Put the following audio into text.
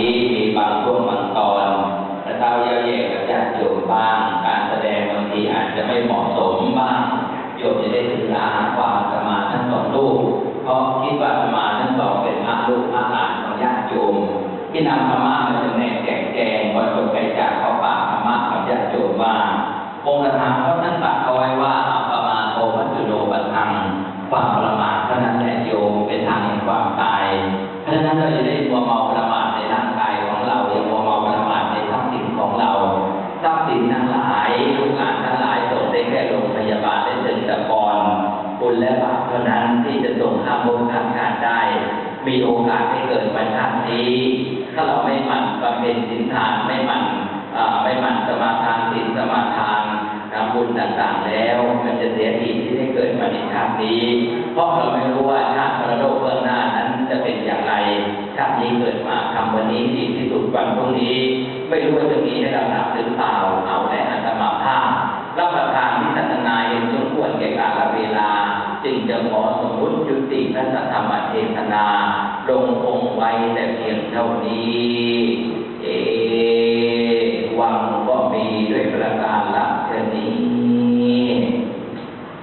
นี้มีบางช่วงบางตอนและเท้าเยอะแยะกับญาติโยมบ้างการแสดงบางทีอาจจะไม่เหมาะสมบ้างโยมจะได้ถืออาความสมาทั้งสองลูกเพราะคิดว่าสมาทั้งสองเป็นพระลูกพระหลานของญาติโยมที่นำธรรมะมาจำแนกแจกแจงก่อนจบไปจากเขาปากธรรมะของญาติโยมว่าองค์ธรรมเขาท่านตรัสเอาไว้ว่าอัปมาโทมัจจุโนปัทังความประมาทเท่านั้นแหละโยมเป็นทางแห่งความตายเพราะฉะนั้นเราจะได้มัวเมา และบาปเท่านั้นที่จะส่งข้ามภพข้ามชาติได้ มีโอกาสให้เกิดวันชาตินี้ ถ้าเราไม่หมั่นบำเพ็ญศีลทานไม่หมั่นไม่หมั่นสมาทานศีลสมาทานทำบุญต่างๆแล้ว มันจะเสียทีที่ได้เกิดมาในชาตินี้ เพราะเราไม่รู้ว่าชาติพระโลกเบื้องหน้านั้นจะเป็นอย่างไร ชาตินี้เกิดมาทำวันนี้ดีที่สุดวันพรุ่งนี้ ไม่รู้ว่าจะมีให้เราทำหรือเปล่าเอาและอาตมา จึงจะขอสมมุติยุติพระธรรมเทศนา ลงคงไว้แต่เพียงเท่านี้